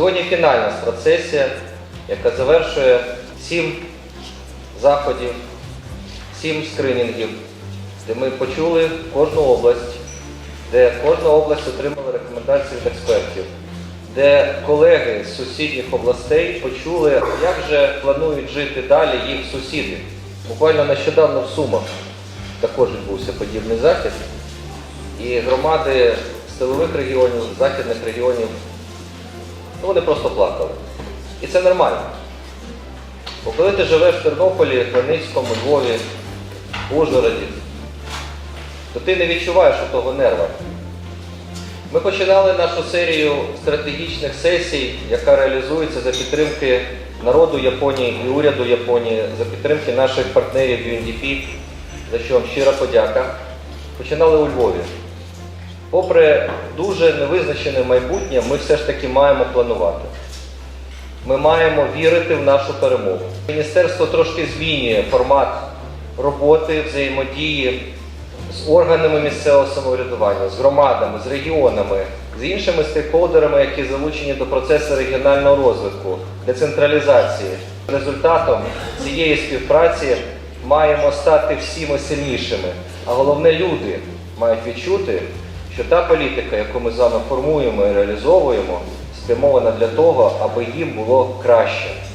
Сьогодні фінальна процесія, яка завершує сім заходів, сім скринінгів, де ми почули кожну область, де кожна область отримала рекомендації від експертів, де колеги з сусідніх областей почули, як же планують жити далі їх сусіди. Буквально нещодавно в Сумах також відбувся подібний захід. І громади з тилових регіонів, західних регіонів, ну вони просто плакали. І це нормально. Бо коли ти живеш в Тернополі, Хмельницькому, Львові, Ужгороді, то ти не відчуваєш того нерва. Ми починали нашу серію стратегічних сесій, яка реалізується за підтримки народу Японії і уряду Японії, за підтримки наших партнерів UNDP, за що вам щира подяка. Починали у Львові. Попри дуже невизначене майбутнє, ми все ж таки маємо планувати. Ми маємо вірити в нашу перемогу. Міністерство трошки змінює формат роботи, взаємодії з органами місцевого самоврядування, з громадами, з регіонами, з іншими стейкхолдерами, які залучені до процесу регіонального розвитку, децентралізації. Результатом цієї співпраці маємо стати всі ми сильнішими. А головне, люди мають відчути, що та політика, яку ми з вами формуємо і реалізовуємо, спрямована для того, аби їм було краще. –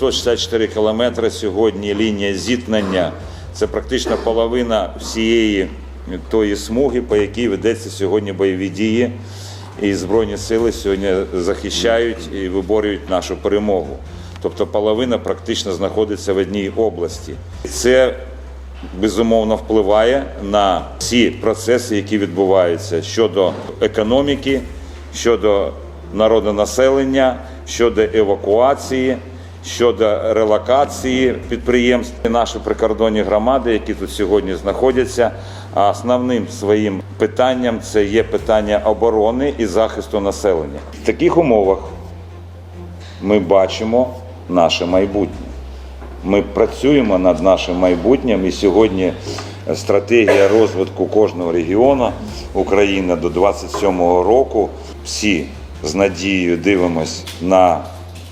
564 кілометри сьогодні лінія зіткнення. Це практично половина всієї тої смуги, по якій ведеться сьогодні бойові дії. І Збройні сили сьогодні захищають і виборюють нашу перемогу. Тобто половина практично знаходиться в одній області. Це безумовно впливає на всі процеси, які відбуваються щодо економіки, щодо народонаселення, щодо евакуації, щодо релокації підприємств. Наші прикордонні громади, які тут сьогодні знаходяться, а основним своїм питанням це є питання оборони і захисту населення. В таких умовах ми бачимо наше майбутнє. Ми працюємо над нашим майбутнім і сьогодні стратегія розвитку кожного регіону України до 27-го року. Всі з надією дивимось на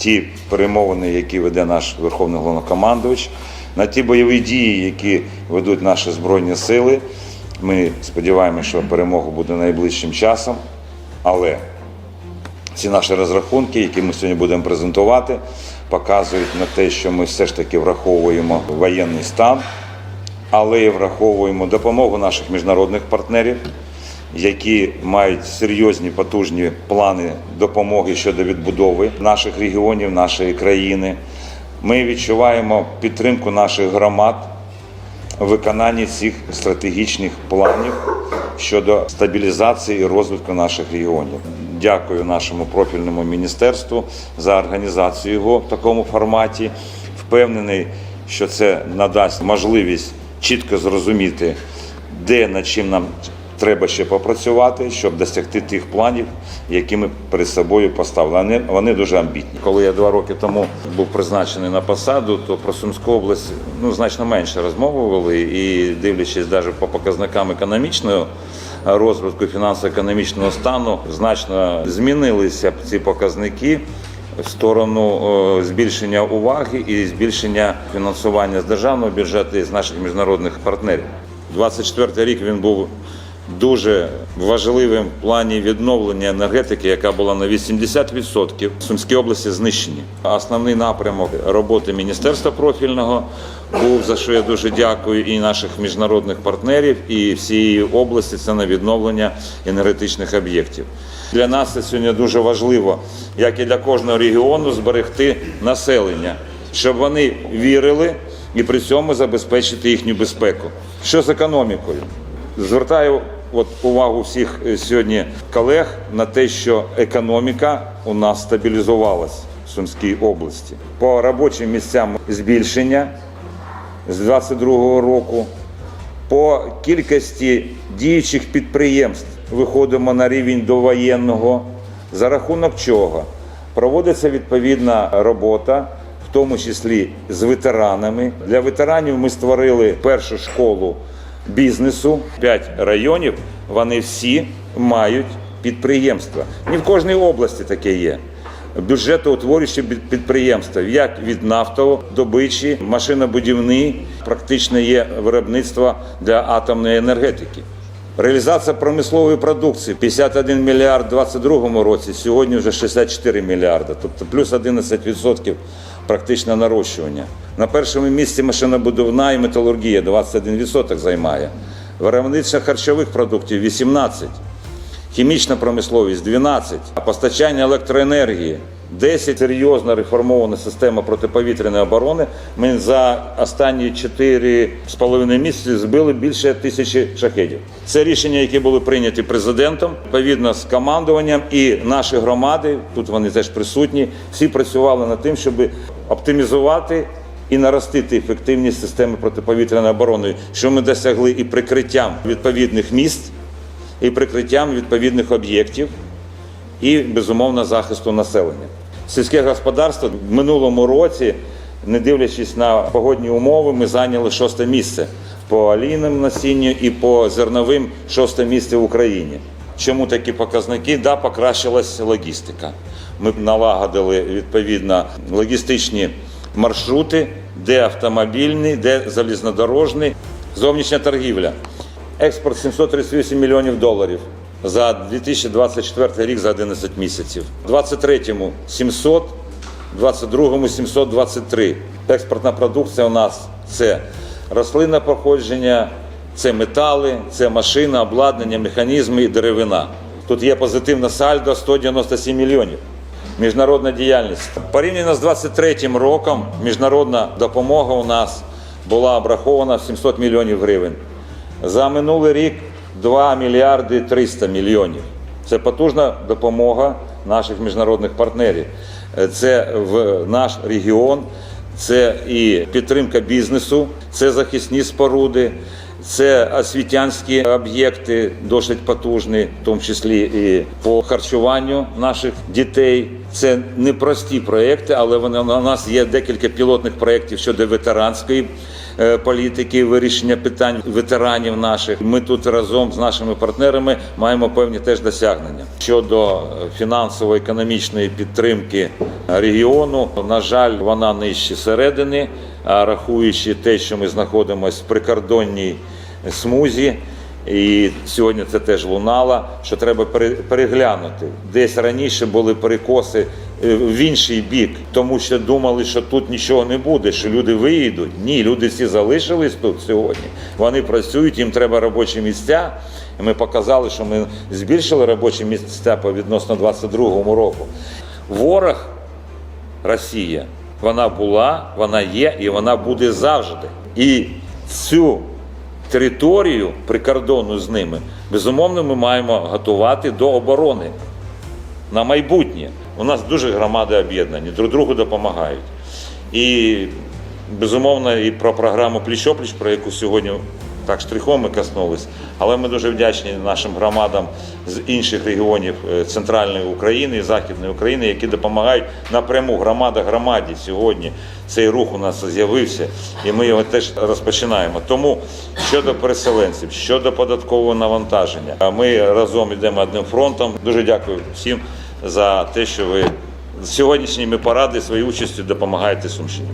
ті перемовини, які веде наш Верховний Головнокомандувач, на ті бойові дії, які ведуть наші Збройні сили. Ми сподіваємося, що перемога буде найближчим часом, але ці наші розрахунки, які ми сьогодні будемо презентувати, показують на те, що ми все ж таки враховуємо воєнний стан, але і враховуємо допомогу наших міжнародних партнерів, які мають серйозні потужні плани допомоги щодо відбудови наших регіонів, нашої країни. Ми відчуваємо підтримку наших громад у виконанні цих стратегічних планів щодо стабілізації і розвитку наших регіонів. Дякую нашому профільному міністерству за організацію його в такому форматі. Впевнений, що це надасть можливість чітко зрозуміти, де над чим нам треба ще попрацювати, щоб досягти тих планів, які ми перед собою поставили. Вони, вони дуже амбітні. Коли я два роки тому був призначений на посаду, то про Сумську область ну значно менше розмовували і дивлячись навіть по показникам економічного розвитку фінансово-економічного стану, значно змінилися ці показники. В сторону збільшення уваги і збільшення фінансування з державного бюджету і з наших міжнародних партнерів. 24 рік він був дуже важливим в плані відновлення енергетики, яка була на 80%. В Сумській області знищені. Основний напрямок роботи міністерства профільного був за що я дуже дякую і наших міжнародних партнерів, і всієї області це на відновлення енергетичних об'єктів. Для нас це сьогодні дуже важливо, як і для кожного регіону, зберегти населення, щоб вони вірили і при цьому забезпечити їхню безпеку. Що з економікою? Звертаю от увагу всіх е, сьогодні колег на те, що економіка у нас стабілізувалась в Сумській області. По робочим місцям збільшення з 22 року. По кількості діючих підприємств виходимо на рівень довоєнного, за рахунок чого проводиться відповідна робота, в тому числі з ветеранами. Для ветеранів ми створили першу школу бізнесу. П'ять районів вони всі мають підприємства. Не в кожній області таке є. Бюджетоутворюючі під- підприємства, як від нафтодобичі, машинобудівні, практично є виробництво для атомної енергетики. Реалізація промислової продукції 51 мільярд у 2022 році, сьогодні вже 64 мільярди, тобто плюс 11% практично нарощування. На першому місці машинобудівна і металургія 21% займає. Виробництво харчових продуктів 18%. Хімічна промисловість 12, а постачання електроенергії 10 серйозно реформована система протиповітряної оборони. Ми за останні 4,5 місяці збили більше тисячі шахедів. Це рішення, які були прийняті президентом, відповідно з командуванням, і наші громади, тут вони теж присутні, всі працювали над тим, щоб оптимізувати і наростити ефективність системи протиповітряної оборони, що ми досягли і прикриттям відповідних міст і прикриттям відповідних об'єктів, і безумовно захисту населення. Сільське господарство в минулому році, не дивлячись на погодні умови, ми зайняли шосте місце по олійним насінню і по зерновим шосте місце в Україні. Чому такі показники? Да, покращилась логістика. Ми налагодили відповідно логістичні маршрути, де автомобільні, де залізнодорожні, зовнішня торгівля. Експорт 738 мільйонів доларів за 2024 рік за 11 місяців. У 23-му 700, в 22-му 723. Експортна продукція у нас це рослинне походження, це метали, це машина, обладнання, механізми і деревина. Тут є позитивне сальдо 197 мільйонів. Міжнародна діяльність. Порівняно з 23 роком міжнародна допомога у нас була обрахована в 700 мільйонів гривень. За минулий рік 2 мільярди 300 мільйонів. Це потужна допомога наших міжнародних партнерів. Е, Це в наш регіон, це і підтримка бізнесу, це захисні споруди, це освітянські об'єкти досить потужні, в тому числі і по харчуванню наших дітей. Це непрості проекти, але вони у нас є декілька пілотних проєктів щодо ветеранської е, політики, вирішення питань ветеранів наших. Ми тут разом з нашими партнерами маємо певні теж досягнення щодо е, фінансово-економічної підтримки регіону. На жаль, вона нижче середини, а рахуючи те, що ми знаходимося в прикордонній смузі. І сьогодні це теж лунало, що треба пере- переглянути. Десь раніше були перекоси е, в інший бік, тому що думали, що тут нічого не буде, що люди виїдуть. Ні, люди всі залишились тут сьогодні. Вони працюють, їм треба робочі місця. І ми показали, що ми збільшили робочі місця по відносно 22 року. Ворог Росія, вона була, вона є і вона буде завжди. І цю територію прикордонну з ними, безумовно, ми маємо готувати до оборони на майбутнє. У нас дуже громади об'єднані, друг другу допомагають. І безумовно, і про програму Пліч-опліч, про яку сьогодні так штрихом ми коснулись, але ми дуже вдячні нашим громадам з інших регіонів е, центральної України і Західної України, які допомагають напряму громада громаді сьогодні. Цей рух у нас з'явився, і ми його теж розпочинаємо. Тому щодо переселенців, щодо податкового навантаження, ми разом йдемо одним фронтом. Дуже дякую всім за те, що ви сьогоднішніми поради своєю участю допомагаєте Сумщині.